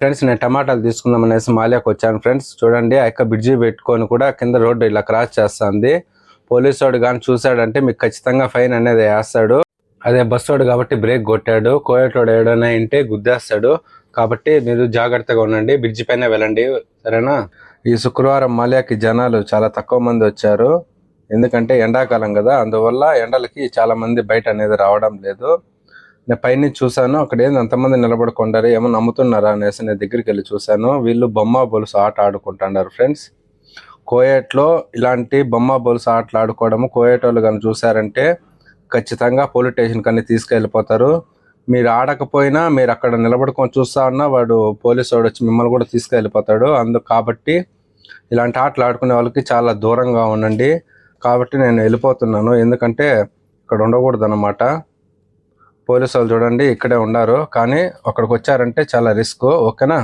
Friends నేను టమాటాలు తీసుకుందాం అనేసి మాలియాకి వచ్చాను ఫ్రెండ్స్. చూడండి ఆ యొక్క బ్రిడ్జి పెట్టుకొని కూడా కింద రోడ్డు ఇలా క్రాస్ చేస్తుంది. పోలీసు వాడు కానీ చూసాడంటే మీకు ఖచ్చితంగా ఫైన్ అనేది వేస్తాడు. అదే బస్ వాడు కాబట్టి బ్రేక్ కొట్టాడు. కోయటోడు ఏడైనా ఇంటే గుద్దేస్తాడు. కాబట్టి మీరు జాగ్రత్తగా ఉండండి బ్రిడ్జి పైన వెళ్ళండి. సరేనా? ఈ శుక్రవారం మాలియాకి జనాలు చాలా తక్కువ మంది వచ్చారు. ఎందుకంటే ఎండాకాలం కదా అందువల్ల ఎండలకి చాలా మంది బయట అనేది రావడం లేదు. నేను పైన చూశాను అక్కడ ఏంది అంతమంది నిలబడుకుంటారు ఏమో నమ్ముతున్నారా అనేసి నేను దగ్గరికి వెళ్ళి చూశాను. వీళ్ళు బొమ్మ బొలుసు ఆట ఆడుకుంటున్నారు ఫ్రెండ్స్. కోయేట్లో ఇలాంటి బొమ్మ బొలుసు ఆటలు ఆడుకోవడము కోయేట్ వాళ్ళు కానీ చూసారంటే ఖచ్చితంగా పోలీస్ స్టేషన్ కానీ తీసుకెళ్ళిపోతారు. మీరు ఆడకపోయినా మీరు అక్కడ నిలబడుకొని చూస్తా ఉన్నా వాడు పోలీసు వాడు వచ్చి మిమ్మల్ని కూడా తీసుకెళ్ళిపోతాడు. అందుకు కాబట్టి ఇలాంటి ఆటలు ఆడుకునే వాళ్ళకి చాలా దూరంగా ఉండండి. కాబట్టి నేను వెళ్ళిపోతున్నాను. ఎందుకంటే ఇక్కడ ఉండకూడదు అన్నమాట పోలీసు వాళ్ళు చూడండి ఇక్కడే ఉన్నారు. కానీ అక్కడికి వచ్చారంటే చాలా రిస్క్. ఓకేనా?